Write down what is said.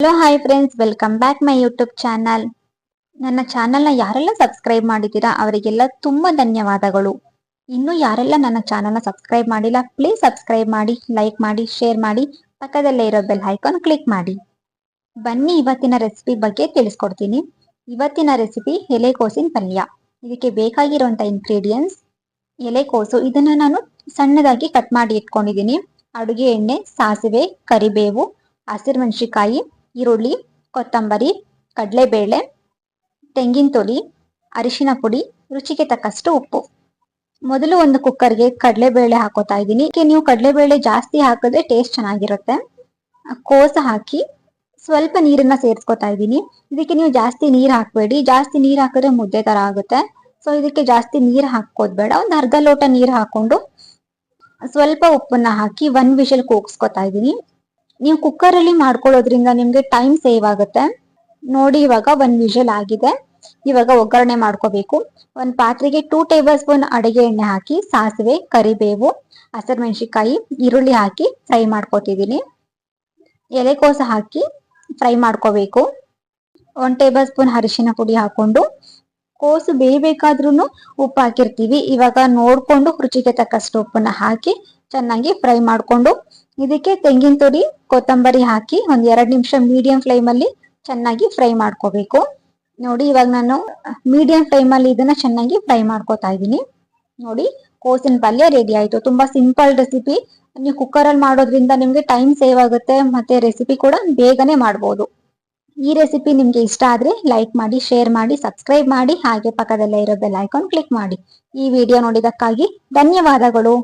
Hello hi friends welcome back my YouTube channel ನನ್ನ ಚಾನಲ್ನ ಯಾರೆಲ್ಲ ಸಬ್ಸ್ಕ್ರೈಬ್ ಮಾಡಿದ್ದೀರಾ, ಅವರಿಗೆಲ್ಲ ತುಂಬ ಧನ್ಯವಾದಗಳು. ಇನ್ನು ಯಾರೆಲ್ಲ ನನ್ನ ಚಾನಲ್ನ ಸಬ್ಸ್ಕ್ರೈಬ್ ಮಾಡಿಲ್ಲ ಪ್ಲೀಸ್ ಸಬ್ಸ್ಕ್ರೈಬ್ ಮಾಡಿ ಲೈಕ್ ಮಾಡಿ ಶೇರ್ ಮಾಡಿ, ಪಕ್ಕದಲ್ಲೇ ಇರೋ ಬೆಲ್ ಐಕಾನ್ ಕ್ಲಿಕ್ ಮಾಡಿ. ಬನ್ನಿ ಇವತ್ತಿನ ರೆಸಿಪಿ ಬಗ್ಗೆ ತಿಳಿಸ್ಕೊಡ್ತೀನಿ. ಇವತ್ತಿನ ರೆಸಿಪಿ ಎಲೆಕೋಸಿನ ಪಲ್ಯ. ಇದಕ್ಕೆ ಬೇಕಾಗಿರುವಂಥ ಇಂಗ್ರೀಡಿಯೆಂಟ್ಸ್ ಎಲೆಕೋಸು ಇದನ್ನು ನಾನು ಸಣ್ಣದಾಗಿ ಕಟ್ ಮಾಡಿ ಇಟ್ಕೊಂಡಿದ್ದೀನಿ. ಅಡುಗೆ ಎಣ್ಣೆ, ಸಾಸಿವೆ, ಕರಿಬೇವು ಹಸಿರುಮೆಣಸಿಕಾಯಿ ಈರುಳ್ಳಿ, ಕೊತ್ತಂಬರಿ, ಕಡಲೆಬೇಳೆ, ತೆಂಗಿನ ತೊಲಿ ಅರಿಶಿನ ಪುಡಿ, ರುಚಿಗೆ ತಕ್ಕಷ್ಟು ಉಪ್ಪು. ಮೊದಲು ಒಂದು ಕುಕ್ಕರ್ಗೆ ಕಡಲೆಬೇಳೆ ಹಾಕೋತಾ ಇದ್ದೀನಿ. ಇದಕ್ಕೆ ನೀವು ಕಡಲೆಬೇಳೆ ಜಾಸ್ತಿ ಹಾಕಿದ್ರೆ ಟೇಸ್ಟ್ ಚೆನ್ನಾಗಿರುತ್ತೆ. ಕೋಸ ಹಾಕಿ ಸ್ವಲ್ಪ ನೀರನ್ನ ಸೇರಿಸ್ಕೊತಾ ಇದ್ದೀನಿ. ಇದಕ್ಕೆ ನೀವು ಜಾಸ್ತಿ ನೀರು ಹಾಕಬೇಡಿ. ಜಾಸ್ತಿ ನೀರು ಹಾಕಿದ್ರೆ ಮುದ್ದೆ ತರ ಆಗುತ್ತೆ. ಸೊ ಇದಕ್ಕೆ ಜಾಸ್ತಿ ನೀರು ಹಾಕೋದ್ ಬೇಡ. ಒಂದು ಅರ್ಧ ಲೋಟ ನೀರು ಹಾಕೊಂಡು ಸ್ವಲ್ಪ ಉಪ್ಪನ್ನ ಹಾಕಿ ಒಂದ್ ವಿಷಲ್ ಕೂಗಿಸ್ಕೊತಾ ಇದ್ದೀನಿ. ನೀವು ಕುಕ್ಕರ್ ಅಲ್ಲಿ ಮಾಡ್ಕೊಳ್ಳೋದ್ರಿಂದ ನಿಮ್ಗೆ ಟೈಮ್ ಸೇವ್ ಆಗುತ್ತೆ. ನೋಡಿ ಇವಾಗ ಒಂದ್ ವಿಷಲ್ ಆಗಿದೆ. ಇವಾಗ ಒಗ್ಗರಣೆ ಮಾಡ್ಕೋಬೇಕು. ಒಂದ್ ಪಾತ್ರೆಗೆ ಟೂ ಟೇಬಲ್ ಸ್ಪೂನ್ ಅಡಿಗೆ ಎಣ್ಣೆ ಹಾಕಿ, ಸಾಸಿವೆ, ಕರಿಬೇವು ಹಸಿರುಮೆಣಸಿಕಾಯಿ ಈರುಳ್ಳಿ ಹಾಕಿ ಫ್ರೈ ಮಾಡ್ಕೋತಿದ್ದೀನಿ. ಎಲೆಕೋಸ ಹಾಕಿ ಫ್ರೈ ಮಾಡ್ಕೋಬೇಕು. ಒನ್ ಟೇಬಲ್ ಸ್ಪೂನ್ ಅರಿಶಿನ ಪುಡಿ ಹಾಕೊಂಡು ಕೋಸು ಬೇಯಬೇಕಾದ್ರೂ ಉಪ್ಪು ಹಾಕಿರ್ತೀವಿ. ಇವಾಗ ನೋಡ್ಕೊಂಡು ರುಚಿಗೆ ತಕ್ಕಷ್ಟು ಉಪ್ಪನ್ನ ಹಾಕಿ ಚೆನ್ನಾಗಿ ಫ್ರೈ ಮಾಡ್ಕೊಂಡು ಇದಕ್ಕೆ ತೆಂಗಿನ ತುರಿ, ಕೊತ್ತಂಬರಿ ಹಾಕಿ ಒಂದ್ ಎರಡ್ ನಿಮಿಷ ಮೀಡಿಯಂ ಫ್ಲೇಮ್ ಅಲ್ಲಿ ಚೆನ್ನಾಗಿ ಫ್ರೈ ಮಾಡ್ಕೋಬೇಕು. ನೋಡಿ, ಇವಾಗ ನಾನು ಮೀಡಿಯಂ ಫ್ಲೇಮ್ ಅಲ್ಲಿ ಇದನ್ನ ಚೆನ್ನಾಗಿ ಫ್ರೈ ಮಾಡ್ಕೋತಾ ಇದ್ದೀನಿ. ನೋಡಿ, ಕೋಸಿನ ಪಲ್ಯ ರೆಡಿ ಆಯ್ತು. ತುಂಬಾ ಸಿಂಪಲ್ ರೆಸಿಪಿ ನೀವು ಕುಕ್ಕರ್ ಅಲ್ಲಿ ಮಾಡೋದ್ರಿಂದ ನಿಮ್ಗೆ ಟೈಮ್ ಸೇವ್ ಆಗುತ್ತೆ. ಮತ್ತೆ ರೆಸಿಪಿ ಕೂಡ ಬೇಗನೆ ಮಾಡ್ಬೋದು. ಈ ರೆಸಿಪಿ ನಿಮ್ಗೆ ಇಷ್ಟ ಆದ್ರೆ ಲೈಕ್ ಮಾಡಿ ಶೇರ್ ಮಾಡಿ ಸಬ್ಸ್ಕ್ರೈಬ್ ಮಾಡಿ. ಹಾಗೆ ಪಕ್ಕದಲ್ಲೇ ಇರೋ ಬೆಲ್ ಐಕಾನ್ ಕ್ಲಿಕ್ ಮಾಡಿ. ಈ ವಿಡಿಯೋ ನೋಡಿದಕ್ಕಾಗಿ ಧನ್ಯವಾದಗಳು.